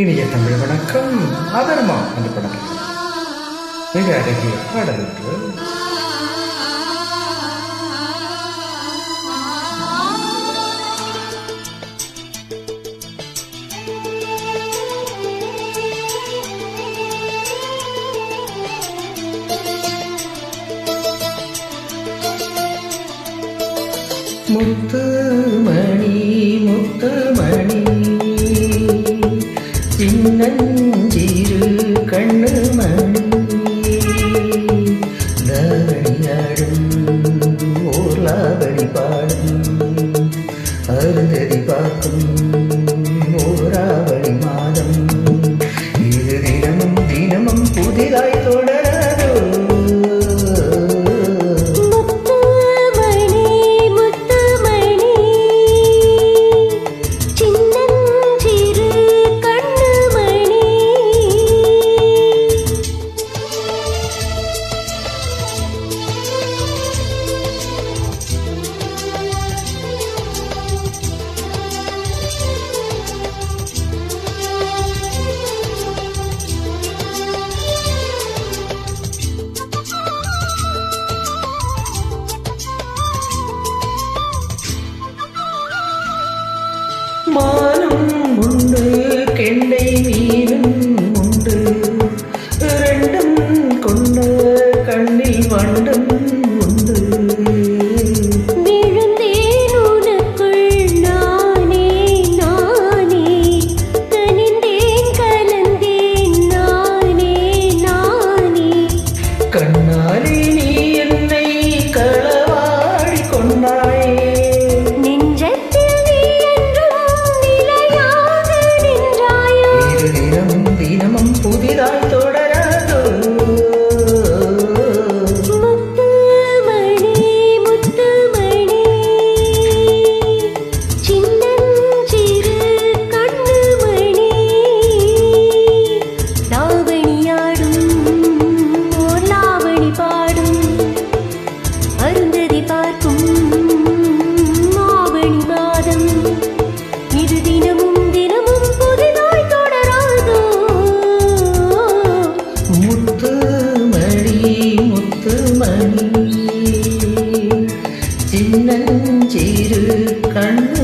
இனிய தமிழ் வணக்கம். அதர்மா அந்த படம் மிக அழகிய பாடல் நஞ்சிரு கண்ணு மணி தாவடியாடும் ஓர்லாவடி பாடும் அருந்ததி பார்க்கும் ஓராவடி மாதம். கெண்டை மீனும் உண்டு. ரெண்டும் கொண்ட கண்ணில் வண்டும் உண்டு. கண்ணாலே ചെറുകണ്ണുവഴി